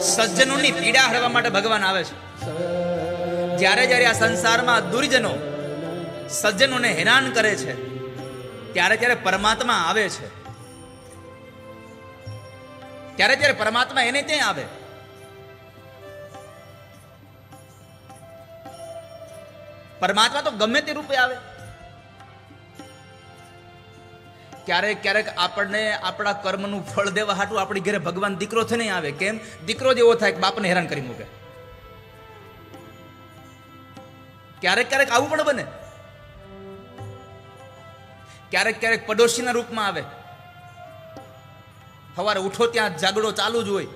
સજ્જનોની પીડા હરવા માટે ભગવાન આવે છે. જ્યારે જ્યારે આ સંસારમાં દુર્જનો સજ્જનોને હેરાન કરે છે, ત્યારે ત્યારે પરમાત્મા આવે છે. ત્યારે ત્યારે પરમાત્મા એને ત્યાં આવે. પરમાત્મા તો ગમે તે રૂપે આવે. ક્યારેક ક્યારેક આપણને આપણા કર્મનું ફળ દેવા હાટું આપણી ઘરે ભગવાન દીકરો થઈને આવે. કેમ? દીકરો જ એવો થાય કે બાપને હેરાન કરી મૂકે. ક્યારેક ક્યારેક આવું પણ બને. ક્યારેક ક્યારેક પડોશીના રૂપમાં આવે. સવારે ઉઠો ત્યાં, ઝઘડો ચાલુ જ હોય.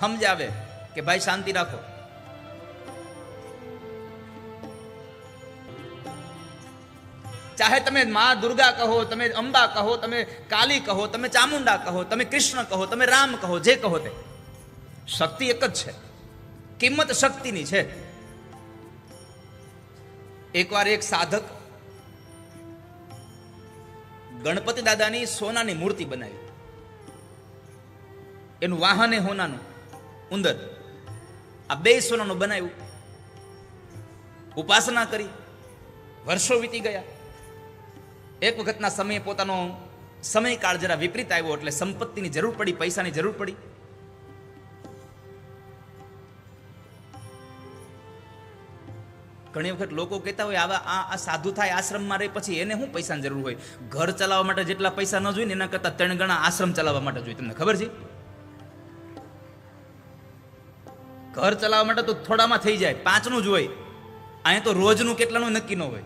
સમજાવે કે ભાઈ શાંતિ રાખો. ચાહે તમે મા દુર્ગા કહો, તમે અંબા કહો, તમે કાલી કહો, તમે ચામુંડા કહો, તમે કૃષ્ણ કહો, તમે રામ કહો, જે કહો તે. શક્તિ એક જ છે. કિંમત શક્તિની છે. એકવાર એક સાધક ગણપતિ દાદાની સોનાની મૂર્તિ બનાવી. એનું વાહન એ હોનાનું, ઉંદર. આ બે સોનાનું બનાવ્યું. ઉપાસના કરી. વર્ષો વીતી ગયા. એક વખતના સમયે પોતાનો સમયકાળ જરા વિપરીત આવ્યો એટલે સંપત્તિની જરૂર પડી, પૈસાની જરૂર પડી. ઘણી વખત લોકો કહેતા હોય, આવા, આ સાધુ થાય, આશ્રમમાં રહે, પછી એને શું પૈસાની જરૂર હોય? ઘર ચલાવવા માટે જેટલા પૈસા ન જોઈએ ને એના કરતાં ત્રણ ગણા આશ્રમ ચલાવવા માટે જોઈએ. તમને ખબર છે? ઘર ચલાવવા માટે તો થોડામાં થઈ જાય, પાંચનું જ હોય. અહીંયા તો રોજનું કેટલાનું નક્કી ન હોય.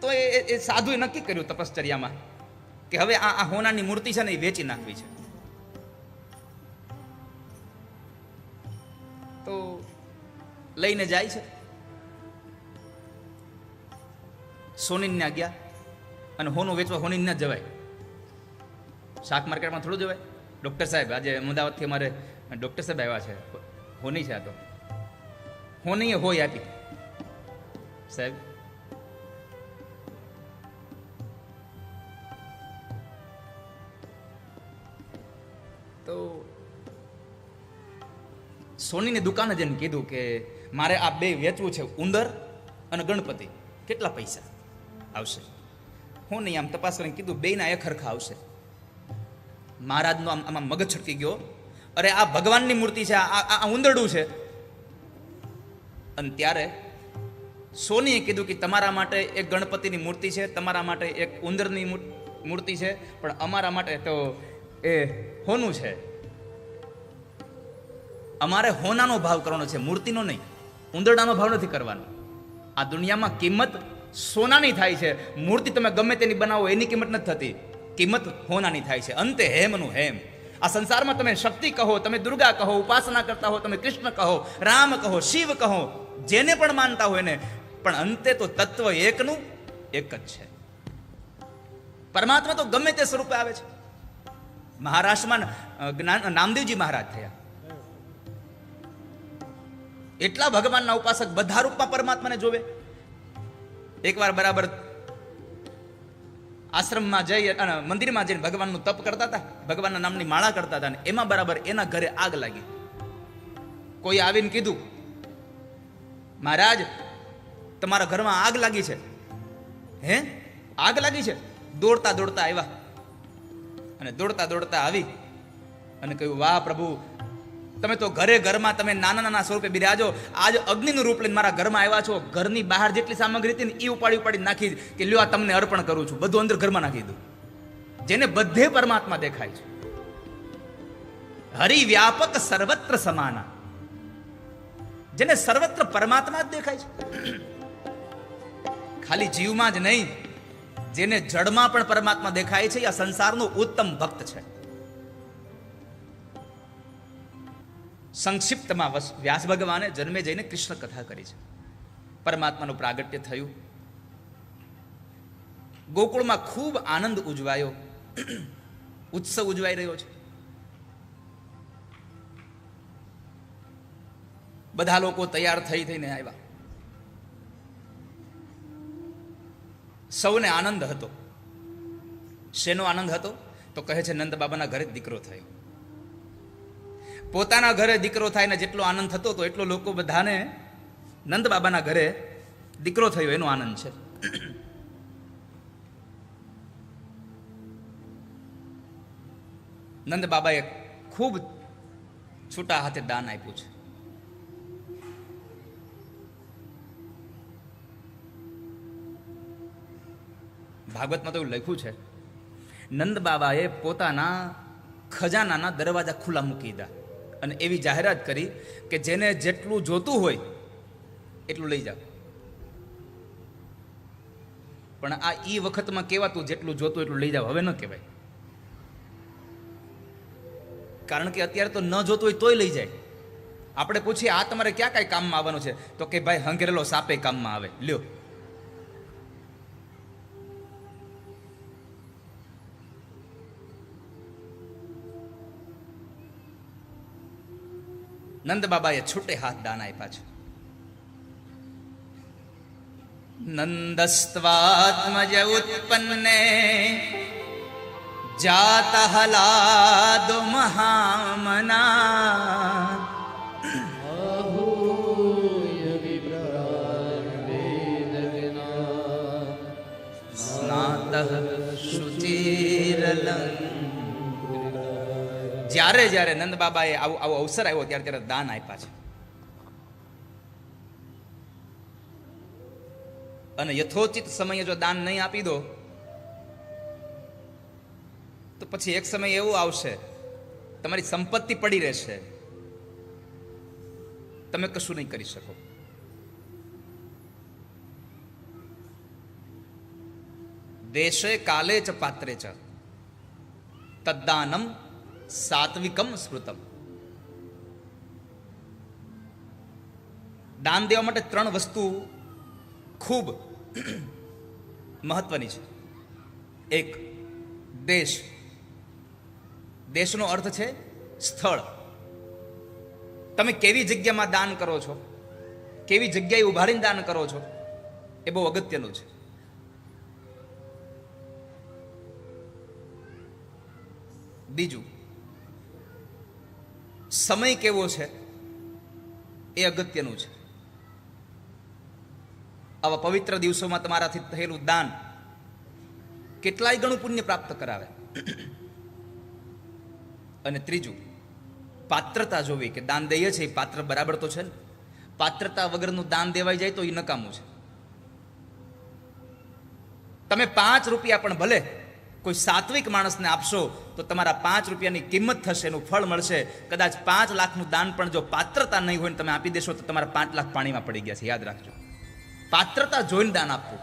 તો એ એ- સાધુએ નક્કી કર્યું તપશ્ચર્યામાં કે હવે આ આ હોનાની મૂર્તિ છે ને એ વેચી નાખવી છે. તો લઈને જાય છે. સોનીન્યા ગયા અને હોનું વેચવા હોનીન જ જવાય. શાક માર્કેટમાં થોડું જવાય. ડૉક્ટર સાહેબ, આજે અમદાવાદથી અમારે ડૉક્ટર સાહેબ આવ્યા છે. હોની છે આ તો. હોની હોય આપી સાહેબ સોનીની દુકાને જઈને કીધું કે મારે આ બે વેચવું છે, ઉંદર અને ગણપતિ. કેટલા પૈસા? આવશે. હું નહીં, આમ તપાસ કરીને કીધું બેના એક હરખા આવશે. મહારાજનો આમ આમાં મગજ છટકી ગયો. અરે, આ ભગવાનની મૂર્તિ છે, આ આ- ઉંદરડું છે. અને ત્યારે સોનીએ કીધું કે તમારા માટે એક ગણપતિની મૂર્તિ છે, તમારા માટે એક ઉંદરની મૂર્તિ છે, પણ અમારા માટે તો એ હોનું છે. અમારે હોનાનો ભાવ કરવાનો છે, મૂર્તિનો નહીં. ઉંદરડાનો ભાવ નથી કરવાનો. આ દુનિયામાં કિંમત સોનાની થાય છે. મૂર્તિ તમે ગમે તેની બનાવો, એની કિંમત નથી થતી. કિંમત હોનાની થાય છે. અંતે હેમનું હેમ. આ સંસારમાં તમે શક્તિ કહો, તમે દુર્ગા કહો, ઉપાસના કરતા હો, તમે કૃષ્ણ કહો, રામ કહો, શિવ કહો, જેને પણ માનતા હોય ને પણ અંતે તો તત્વ એકનું એક જ છે. પરમાત્મા તો ગમે તે સ્વરૂપે આવે છે. મહારાષ્ટ્રમાં નામદેવજી મહારાજ થયા. એટલા ભગવાનના ઉપાસક બધા રૂપમાં પરમાત્માને જોવે. એકવાર બરાબર આશ્રમમાં જઈ અને મંદિરમાં જઈને ભગવાનનું તપ કરતા હતા, ભગવાનના નામની માળા કરતા હતા અને એમાં બરાબર એના ઘરે આગ લાગી. કોઈ આવીને કીધું, મહારાજ, તમારા ઘરમાં આગ લાગી છે. હે? આગ લાગી છે? દોડતા દોડતા આવ્યા. અને દોડતા દોડતા આવી અને કહ્યું, વાહ પ્રભુ તમે તો ઘરે ઘરમાં તમે નાના નાના સ્વરૂપે બિરાજો આજ અગ્નિનું રૂપ લઈને મારા ઘરમાં આવ્યા છો. ઘરની બહાર જેટલી સામગ્રી હતી ને એ ઉપાડી ઉપાડી નાખી કે લ્યો આ તમને અર્પણ કરું છું. બધું અંદર ઘરમાં નાખી દઉં. જેને બધે પરમાત્મા દેખાય છે. હરિ વ્યાપક સર્વત્ર સમાના. જેને સર્વત્ર પરમાત્મા જ દેખાય છે. ખાલી જીવમાં જ નહીં, જેને જડમાં પણ પરમાત્મા દેખાય છે આ સંસારનો ઉત્તમ ભક્ત છે. સંક્ષિપ્તમાં વસ- વ્યાસ ભગવાને જન્મે જઈને કૃષ્ણ કથા કરી છે. પરમાત્માનું પ્રાગટ્ય થયું. ગોકુળમાં ખૂબ આનંદ ઉજવાયો. ઉત્સવ ઉજવાઈ રહ્યો છે. બધા લોકો તૈયાર થઈ થઈને આવ્યા. સૌને આનંદ હતો. શેનો આનંદ હતો? તો કહે છે નંદ બાબાના ઘરે દીકરો થયો. પોતાના ઘરે દીકરો થાય ને જેટલો આનંદ થતો તો એટલો લોકો બધાને નંદ બાબાના ઘરે દીકરો થયો, એનો આનંદ છે. નંદ બાબાએ ખૂબ છૂટા હાથે દાન આપ્યું છે. ભાગવતમાં તો એવું લખ્યું છે નંદ બાબાએ પોતાના ખજાનાના દરવાજા ખુલ્લા મૂકી દીધા. અને એવી જાહેરાત કરી કે જેને જેટલું જોતું હોય એટલું લઈ જાઓ. પણ આ એ વખતમાં કહેવાતું જેટલું જોતું એટલું લઈ જાઓ. હવે ન કહેવાય. કારણ કે અત્યારે તો ન જોતું હોય તોય લઈ જાય. આપણે પૂછીએ, આ તમારે ક્યાં કાંઈ કામમાં આવવાનું છે? તો કે, ભાઈ, હંગેરેલો સાપે કામમાં આવે. લ્યો. નંદ બાબાએ છૂટે હાથ દાન આપ્યા છે. નંદસ્વાત્મજ ઉત્પન્ને જાત હલાદો મહામના જ્યારે જ્યારે નંદ બાબાએ આવો આવો અવસર આવ્યો ત્યારે ત્યારે દાન આપ્યા છે. અને યથોચિત સમયે જો દાન નહીં આપી દો, તો પછી એક સમય એવો આવશે, તમારી સંપત્તિ પડી રહેશે. તમે કશું નહીં કરી શકો. દેશે કાલે ચ પાત્રે ચ. તદ્દાનમ સાત્વિકમ સ્મૃતમ. દાન દેવા માટે ત્રણ વસ્તુ ખૂબ મહત્વની છે. એક, દેશ. દેશનો અર્થ છે સ્થળ. તમે કેવી જગ્યામાં દાન કરો છો? કેવી જગ્યાએ ઉભારીને દાન કરો છો? એ બહુ અગત્યનું છે. બીજું સમય કેવો છે? એ અગત્યનું છે. આવા પવિત્ર દિવસોમાં તમારાથી થયેલું દાન કેટલાય ગણું પુણ્ય પ્રાપ્ત કરાવે. અને ત્રીજું, પાત્રતા જોવી કે દાન દઈએ છે એ પાત્ર બરાબર તો છે ને? પાત્રતા વગરનું દાન દેવાઈ જાય તો એ નકામું છે. તમે પાંચ રૂપિયા પણ ભલે કોઈ સાત્વિક માણસને આપશો તો તમારા પાંચ રૂપિયાની કિંમત થશે, એનું ફળ મળશે. કદાચ પાંચ લાખનું દાન પણ જો પાત્રતા નહીં હોય ને તમે આપી દેશો તો તમારા પાંચ લાખ પાણીમાં પડી ગયા છે. યાદ રાખજો. પાત્રતા જોઈને દાન આપવું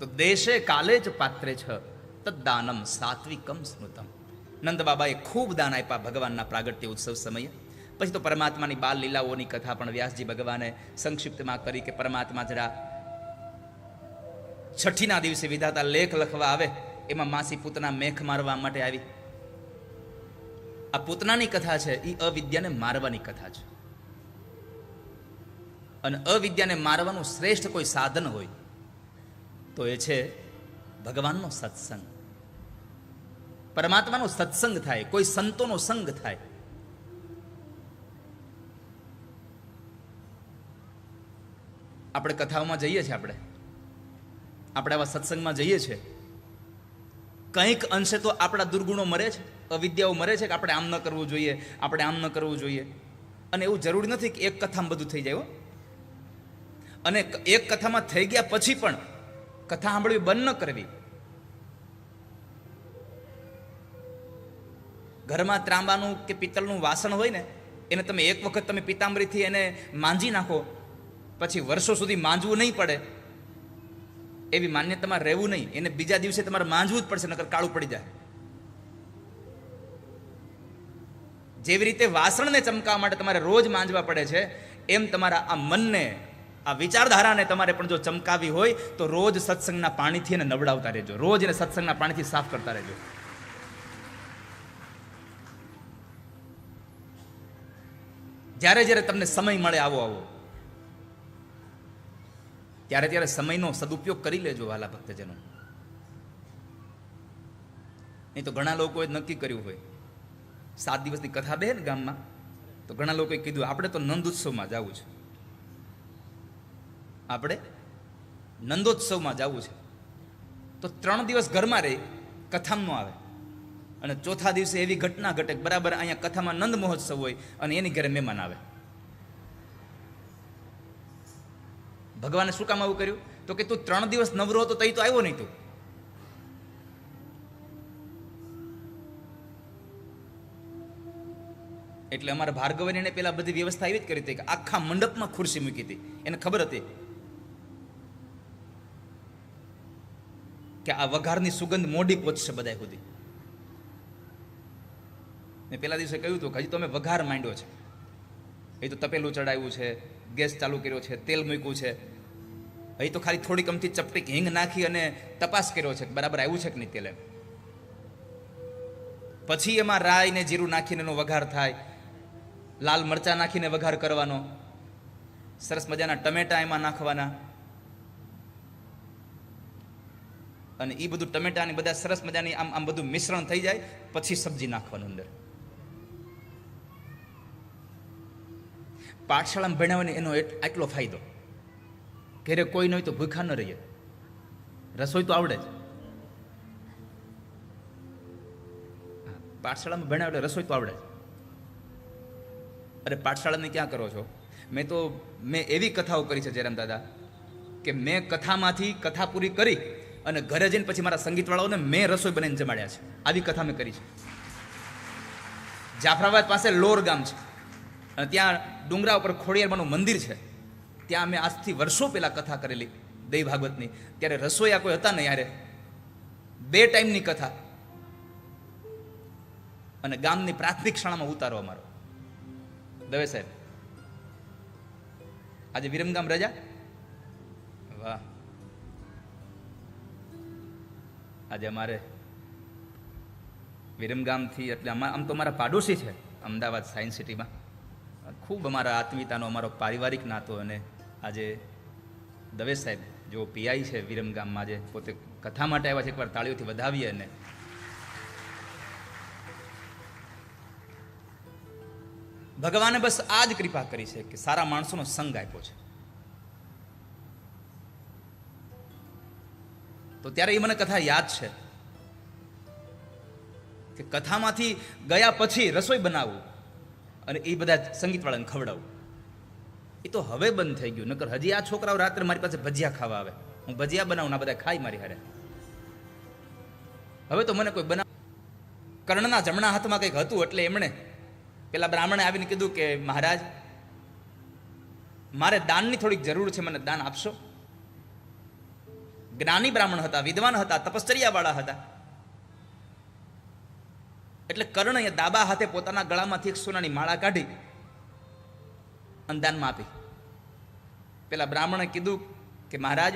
તો દેશે કાલે જ પાત્રે છે. તદ્દાનમ સાત્વિકમ સ્મૃતમ. નંદ બાબાએ ખૂબ દાન આપ્યા ભગવાનના પ્રાગટ્ય ઉત્સવ સમયે. પછી તો પરમાત્માની બાલ લીલાઓની કથા પણ વ્યાસજી ભગવાને સંક્ષિપ્તમાં કરી કે પરમાત્મા જરા છઠ્ઠીના દિવસે વિધાતા લેખ લખવા આવે, એમાં માસી પૂતના મેખ મારવા માટે આવી. આ પૂતનાની કથા છે એ અવિદ્યાને મારવાની કથા છે. અને અવિદ્યાને મારવાનું શ્રેષ્ઠ કોઈ સાધન હોય, તો એ છે ભગવાનનો સત્સંગ. પરમાત્માનો સત્સંગ થાય, કોઈ સંતોનો સંગ થાય આપણે કથાઓમાં જઈએ છીએ આપણે. આપણે આવા સત્સંગમાં જઈએ છીએ. કંઈક અંશે તો આપણા દુર્ગુણો મરે છે, અવિદ્યાઓ મરે છે કે આપણે આમ ન કરવું જોઈએ, આપણે આમ ન કરવું જોઈએ. અને એવું જરૂરી નથી કે એક કથામાં બધું થઈ જાય અને એક કથામાં થઈ ગયા પછી પણ કથા સાંભળવી બંધ ન કરવી. ઘરમાં ત્રાંબાનું કે પિત્તળનું વાસણ હોય ને, એને તમે એક વખત તમે પિતાંબરીથી એને માંજી નાખો પછી વર્ષો સુધી માંજવું નહીં પડે. એવી માન્યતામાં રહેવું નહીં. એને બીજા દિવસે તમારે માંજવું જ પડશે, નકર કાળું પડી જાય. જેવી રીતે વાસણને ચમકાવવા માટે તમારે રોજ માંજવા પડે છે, એમ તમારા આ મનને, આ વિચારધારાને તમારે પણ જો ચમકાવી હોય, તો રોજ સત્સંગના પાણીથી એને નવડાવતા રહેજો. રોજ એને સત્સંગના પાણીથી સાફ કરતા રહેજો. જ્યારે જ્યારે તમને સમય મળે, આવો આવો. ત્યારે ત્યારે સમયનો સદુપયોગ કરી લેજો વાલા ભક્તજનો. નહીં તો ઘણા લોકોએ નક્કી કર્યું હોય. સાત દિવસની કથા બે ને ગામમાં. તો ઘણા લોકોએ કીધું, આપણે તો નંદોત્સવમાં જવું છે. આપણે નંદોત્સવમાં જવું છે. તો ત્રણ દિવસ ઘરમાં રહી, કથામાં આવે. અને ચોથા દિવસે એવી ઘટના ઘટે બરાબર અહીંયા કથામાં નંદ મહોત્સવ હોય અને એની ઘરે મહેમાન આવે. ભગવાને શું કામ આવું કર્યું? તો કે તું ત્રણ દિવસ નવરો હતો તઈ તો આવ્યો નહીં તું. એટલે અમારા ભાર્ગવને એને પેલા બધી વ્યવસ્થા એવી જ કરી હતી કે આખા મંડપમાં ખુરશી મૂકી હતી. એને ખબર હતી કે આ વઘારની સુગંધ મોડી પહોંચશે બધા સુધી. મેં પેલા દિવસે કહ્યું હતું કે હજી તો વઘાર માંડ્યો છે. એ તો તપેલું ચડાવ્યું છે, ગેસ ચાલુ કર્યો છે, તેલ મૂક્યું છે. હજી તો ખાલી થોડીક અમથી ચપટીક હિંગ નાખી અને તપાસ કર્યો છે બરાબર આવ્યું છે કે નહીં તેલે. પછી એમાં રાઈ ને જીરું નાખીને એનો વઘાર થાય, લાલ મરચા નાખીને વઘાર કરવાનો, સરસ મજાના ટમેટા એમાં નાખવાના. અને એ બધું ટમેટાની બધા સરસ મજાની આમ આમ બધું મિશ્રણ થઈ જાય, પછી સબ્જી નાખવાનું અંદર. પાઠશાળામાં ભણાવવાની એનો આટલો ફાયદો. ઘરે કોઈ ન હોય તો ભૂખા ન રહીએ. રસોઈ તો આવડે જ. પાઠશાળામાં ભણ્યા એટલે રસોઈ તો આવડે જ. અરે પાઠશાળાને ક્યાં કરો છો? મેં તો, મેં એવી કથાઓ કરી છે જયરામ દાદા કે મેં કથામાંથી કથા પૂરી કરી અને ઘરે જઈને પછી મારા સંગીતવાળાઓને મેં રસોઈ બનાવીને જમાડ્યા છે. આવી કથા મેં કરી છે. જાફરાબાદ પાસે લોર ગામ છે. અને ત્યાં ડુંગરા ઉપર ખોડિયારમાંનું મંદિર છે. ત્યાં અમે આજથી વર્ષો પહેલાં કથા કરેલી દઈ ભાગવતની. ત્યારે રસોઈયા કોઈ હતા ને યારે? બે ટાઈમની કથા. અને ગામની પ્રાથમિક શાળામાં ઉતારો અમારો. દવે સાહેબ. આજે વિરમગામ રજા? વાહ. આજે અમારે વિરમગામથી એટલે આમ તો અમારા પાડોશી છે, અમદાવાદ સાયન્સ સિટીમાં. ખૂબ અમારા આત્મીયતાનો અમારો પારિવારિક નાતો અને આજે દવે સાહેબ જો પીઆઈ છે વિરમગામમાં જે પોતે કથા માટે આવ્યા છે, એકવાર તાળીઓથી વધાવીએ અને ભગવાને બસ આ જ કૃપા કરી છે કે સારા માણસોનો સંગ આપ્યો છે. તો ત્યારે એ મને કથા યાદ છે કે કથામાંથી ગયા પછી રસોઈ બનાવવું અને એ બધા સંગીતવાળાને ખવડાવવું એ તો હવે બંધ થઈ ગયું. નકર હજી આ છોકરાઓ રાત્રે મારી પાસે ભજીયા ખાવા આવે. હું ભજીયા બનાવું ના બધા ખાઈ મારી હારે. હવે તો મને કોઈ બનાવ કર્ણના જમણા હાથમાં કંઈક હતું એટલે એમણે પેલા બ્રાહ્મણે આવીને કીધું કે, મહારાજ, મારે દાનની થોડીક જરૂર છે, મને દાન આપશો? જ્ઞાની બ્રાહ્મણ હતા, વિદ્વાન હતા, તપશ્ચર્યાવાળા હતા. એટલે કર્ણએ દાબા હાથે પોતાના ગળામાંથી એક સોનાની માળા કાઢી અને દાનમાં આપી. પેલા બ્રાહ્મણે કીધું કે મહારાજ,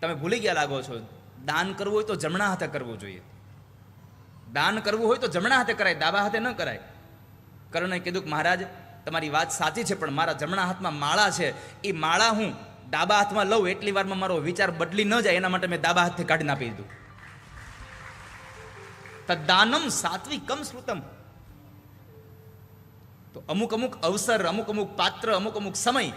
તમે ભૂલી ગયા લાગો છો. દાન કરવું હોય તો જમણા હાથે કરવું જોઈએ. દાન કરવું હોય તો જમણા હાથે કરાય દાબા હાથે ન કરાય. કર્ણે કીધું કે મહારાજ, તમારી વાત સાચી છે, પણ મારા જમણા હાથમાં માળા છે. એ માળા હું ડાબા હાથમાં લઉં, એટલી વારમાં મારો વિચાર બદલી ન જાય, એના માટે મેં ડાબા હાથથી કાઢી નાખી દીધું. તદ્દાનમ સાત્વિકમ શ્રુતમ. તો અમુક અમુક અવસર, અમુક અમુક પાત્ર, અમુક અમુક સમય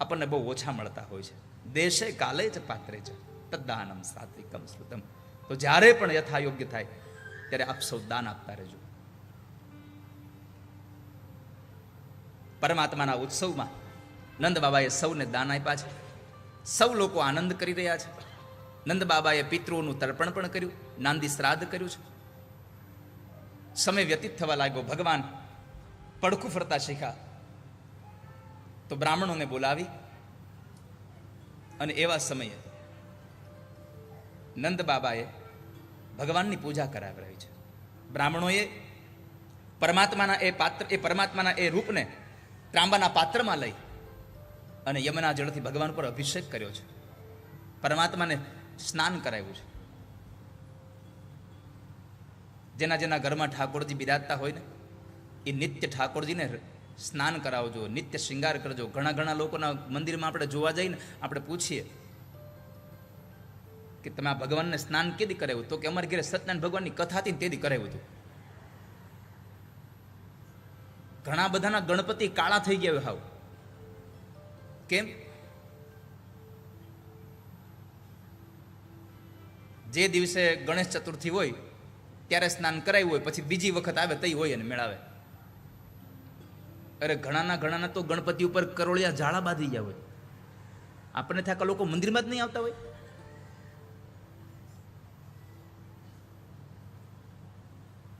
આપણને બહુ ઓછા મળતા હોય છે. દેશે કાલે જ પાત્રે છે તદ્દાનમ સાત્વિકમ શ્રુતમ તો જ્યારે પણ યથા યોગ્ય થાય, ત્યારે આપ સૌ દાન આપતા રહેજો. પરમાત્માના ઉત્સવમાં નંદ બાબાએ સૌને દાન આપ્યા છે. સૌ લોકો આનંદ કરી રહ્યા છે. નંદ બાબાએ પિતૃઓનું તર્પણ પણ કર્યું, નાંદી શ્રાદ્ધ કર્યું છે. સમય વ્યતીત થવા લાગ્યો ભગવાન. પડખું ફરતા શીખ્યા તો બ્રાહ્મણોને બોલાવી અને એવા સમયે નંદ બાબાએ ભગવાનની પૂજા કરાવી છે. બ્રાહ્મણોએ પરમાત્માના એ પાત્ર, એ પરમાત્માના એ રૂપને ત્રાંબાના પાત્રમાં લઈ અને યમના જળથી ભગવાન પર અભિષેક કર્યો છે. પરમાત્માને સ્નાન કરાવ્યું છે. જેના જેના ઘરમાં ઠાકોરજી બિરાજતા હોય ને એ નિત્ય ઠાકોરજીને સ્નાન કરાવજો, નિત્ય શૃંગાર કરજો. ઘણા ઘણા લોકોના મંદિરમાં આપણે જોવા જઈને આપણે પૂછીએ કે તમે આ ભગવાનને સ્નાન કેદી કરાવ્યું તો કે અમારે ઘરે સત્યનારાયણ ભગવાનની કથા હતી ને તેથી કરાવ્યું હતું. ઘણા બધાના ગણપતિ કાળા થઈ ગયા હાવ. કેમ? જે દિવસે ગણેશ ચતુર્થી હોય, ત્યારે સ્નાન કરાવ્યું હોય, પછી બીજી વખત આવે તઈ હોય અને મેળાવે. અરે ઘણાના ઘણાના તો ગણપતિ ઉપર કરોળિયા ઝાડા બાંધી ગયા હોય. આપણને થાય લોકો મંદિરમાં જ નહીં આવતા હોય.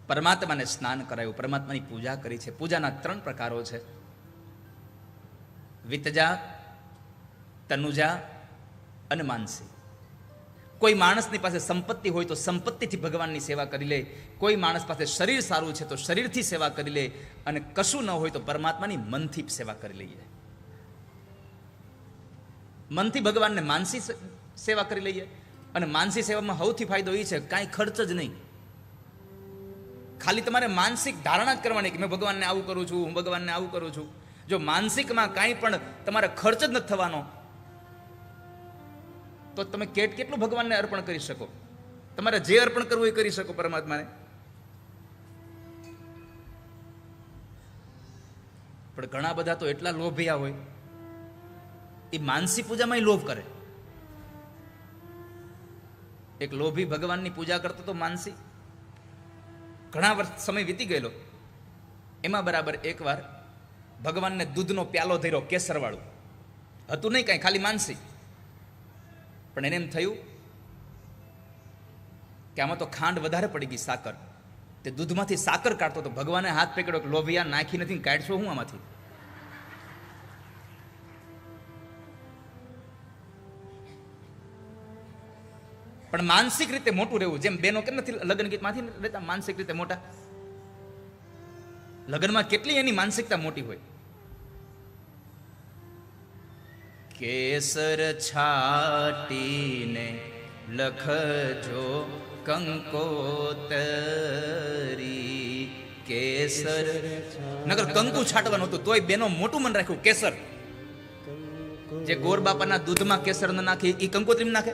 પરમાત્માને સ્નાન કરાયું, પરમાત્માની પૂજા કરી છે. પૂજાના ત્રણ પ્રકારો છે. વિતજા, તનુજા અને માનસી. કોઈ માણસની પાસે સંપત્તિ હોય તો સંપત્તિથી ભગવાનની સેવા કરી લે. કોઈ માણસ પાસે શરીર સારું છે તો શરીરથી સેવા કરી લે. અને કશું ન હોય તો પરમાત્માની મનથી સેવા કરી લઈએ. મનથી ભગવાનને માનસી સેવા કરી લઈએ. અને માનસી સેવામાં સૌથી ફાયદો એ છે, કાંઈ ખર્ચ જ નહીં. ખાલી તમારે માનસિક ધારણા જ કરવાની કે મેં ભગવાનને આવું કરું છું, હું ભગવાનને આવું કરું છું. જો માનસિકમાં કાંઈ પણ તમારે ખર્ચ જ નથી થવાનો તો તમે કેટ કેટલું ભગવાનને અર્પણ કરી શકો? તમારે જે અર્પણ કરવું એ કરી શકો પરમાત્માને. પણ ઘણા બધા તો એટલા લોભિયા હોય. એ માનસી પૂજામાં લોભ કરે. એક લોભી ભગવાનની પૂજા કરતો તો માનસી. ઘણા વર્ષ સમય વીતી ગયેલો. એમાં બરાબર એકવાર ભગવાનને દૂધનો પ્યાલો ધર્યો કેસરવાળું. હતું નહીં કાંઈ, ખાલી માનસી. પણ એને એમ થયું કે આમાં તો ખાંડ વધારે પડી ગઈ સાકર. તે દૂધમાંથી સાકર કાઢતો તો ભગવાને હાથ પકડ્યો કે લોભિયા નાખી નથી કાઢશો હું આમાંથી? પણ માનસિક રીતે મોટું રહેવું, જેમ બેનો કેમ નથી લગ્ન ગીતમાંથી રહેતા? માનસિક રીતે મોટા? લગ્નમાં કેટલી એની માનસિકતા મોટી હોય? કેસર છાટીને લખજો કંકોતરી. કેસર નગર કંકુ છાટવાનું હતું, તોય બેનો મોટું મન રાખ્યું, કેસર. જે ગોર બાપાના દૂધમાં કેસર ન નાખે એ કંકોત્રી નાખે.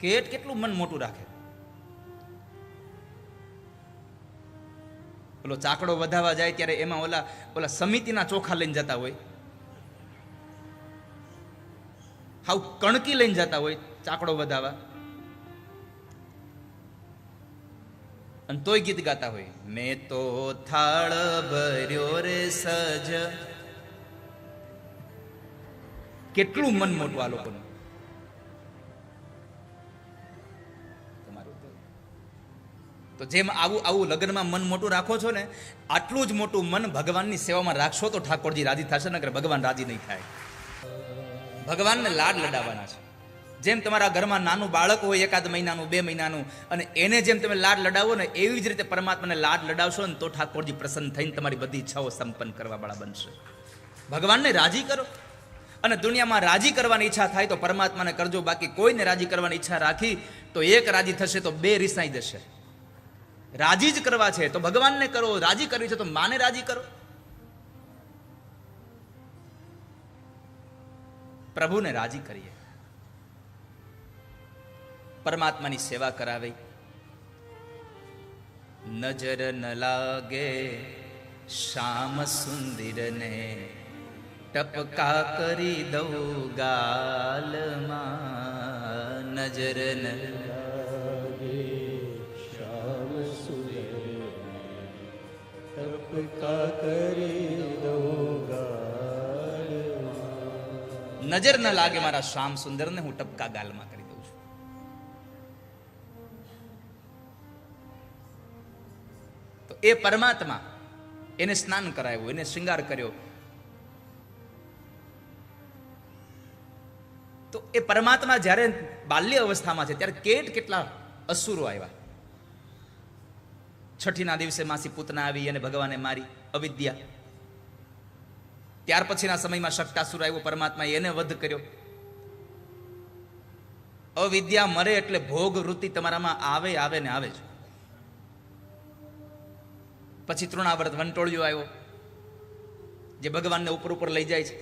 કેટ કેટલું મન મોટું રાખે? ઓલો ચાકડો વધાવવા જાય ત્યારે એમાં ઓલા ઓલા સમિતિના ચોખા લઈને જતા હોય. હાવ કણકી લઈને જતા હોય ચાકડો વધાવવા અને તોય ગીત ગાતા હોય. મેં તો થાળ ભર્યો રે સજ. કેટલું મન મોટું આ લોકોનું. તો જેમ આવું આવું લગ્નમાં મન મોટું રાખો છો ને, આટલું જ મોટું મન ભગવાનની સેવામાં રાખશો તો ઠાકોરજી રાજી થશે નગર ભગવાન રાજી નહીં થાય. ભગવાનને લાડ લડાવવાના છે. જેમ તમારા ઘરમાં નાનું બાળક હોય એકાદ મહિનાનું, બે મહિનાનું, અને એને જેમ તમે લાડ લડાવો ને, એવી જ રીતે પરમાત્માને લાડ લડાવશો ને, તો ઠાકોરજી પ્રસન્ન થઈને તમારી બધી ઈચ્છાઓ સંપન્ન કરવા વાળા બનશે. ભગવાનને રાજી કરો. અને દુનિયામાં રાજી કરવાની ઈચ્છા થાય તો પરમાત્માને કરજો, બાકી કોઈને રાજી કરવાની ઈચ્છા રાખી તો એક રાજી થશે તો બે રિસાઈ જશે રાજી જ કરવા છે, તો ભગવાનને કરો, રાજી કરવી છે, તો માને રાજી કરો. પ્રભુને રાજી કરીએ. પરમાત્માની સેવા કરાવી. નજર ન લાગે, શ્યામ સુંદરને ટપકા કરી દઉં ગાલમાં. નજર ન શ્યામ નજર ન લાગે મારા શ્યામ સુંદર ને હું ટપકા ગાલમાં કરી દઉં છું. તો એ પરમાત્મા એને સ્નાન કરાવ્યું, એને શૃંગાર કર્યો. તો એ પરમાત્મા જ્યારે બાલ્ય અવસ્થામાં છે, ત્યારે કેટ કેટલા અસુરો આવ્યા? છઠ્ઠીના દિવસે માસી પૂતના આવી અને ભગવાને મારી અવિદ્યા. ત્યાર પછીના સમયમાં શક્તાસુર આવ્યો, પરમાત્માએ એને વધ કર્યો. અવિદ્યા મરે એટલે ભોગ વૃત્તિ તમારામાં આવે આવે ને આવે જ. પછી તૃણાવ્રત વંટોળિયો આવ્યો, જે ભગવાનને ઉપર ઉપર લઈ જાય છે.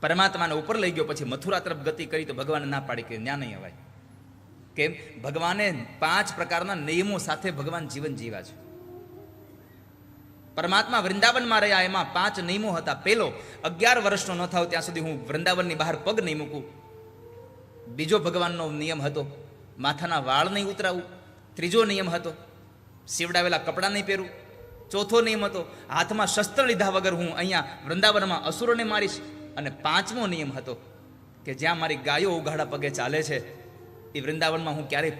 પરમાત્માને ઉપર લઈ ગયો, પછી મથુરા તરફ ગતિ કરી તો ભગવાન ના પાડી કે ત્યાં નહીં અવાય. કેમ? ભગવાને પાંચ પ્રકારના નિયમો સાથે ભગવાન જીવન જીવ્યા છે. પરમાત્મા વૃંદાવનમાં રહ્યા, એમાં પાંચ નિયમો હતા. પેલો, અગિયાર વર્ષનો ન થાવ ત્યાં સુધી હું વૃંદાવનની બહાર પગ નહીં મૂકું. બીજો ભગવાનનો નિયમ હતો, માથાના વાળ નહીં ઉતરાવું. ત્રીજો નિયમ હતો, સીવડાવેલા કપડાં નહીં પહેરું. ચોથો નિયમ હતો, હાથમાં શસ્ત્ર લીધા વગર હું અહીંયા વૃંદાવનમાં અસુરોને મારીશ. અને પાંચમો નિયમ હતો કે જ્યાં મારી ગાયો ઉઘાડા પગે ચાલે છે એ વૃંદાવનમાં હું ક્યારેય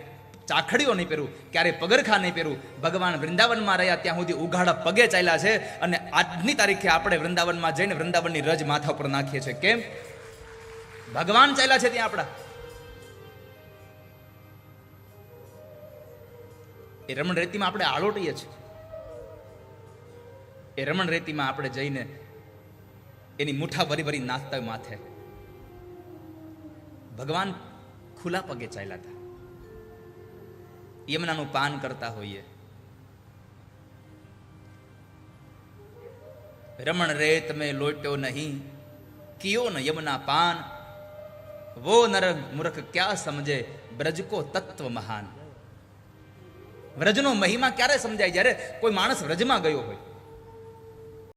ચાખડીઓ નહીં પહેરું, ક્યારેય પગરખા નહીં પહેરું. ભગવાન વૃંદાવનમાં રહ્યા ત્યાં સુધી ઉઘાડા પગે ચાલ્યા છે અને આજની તારીખે આપણે વૃંદાવનમાં જઈને વૃંદાવનની રજ માથા ઉપર નાખીએ છીએ. કેમ? ભગવાન ચાલ્યા છે ત્યાં આપણા. એ રમણ રેતીમાં આપણે આળોટીએ છીએ. એ રમણ રેતીમાં આપણે જઈને એની મુઠ્ઠા ભરી ભરી નાસ્તા માથે. ભગવાન ખુલ્લા પગે ચાલ્યા હતા. યમુનાનું પાન કરતા હોઈએ. રમણ રે તમે લોટ્યો નહીં. કિયો ન યમુના પાન? વો નર મૂર્ખ ક્યાં સમજે? બ્રજ કો તત્વ મહાન. વ્રજનો મહિમા ક્યારે સમજાય? જ્યારે કોઈ માણસ વ્રજમાં ગયો હોય.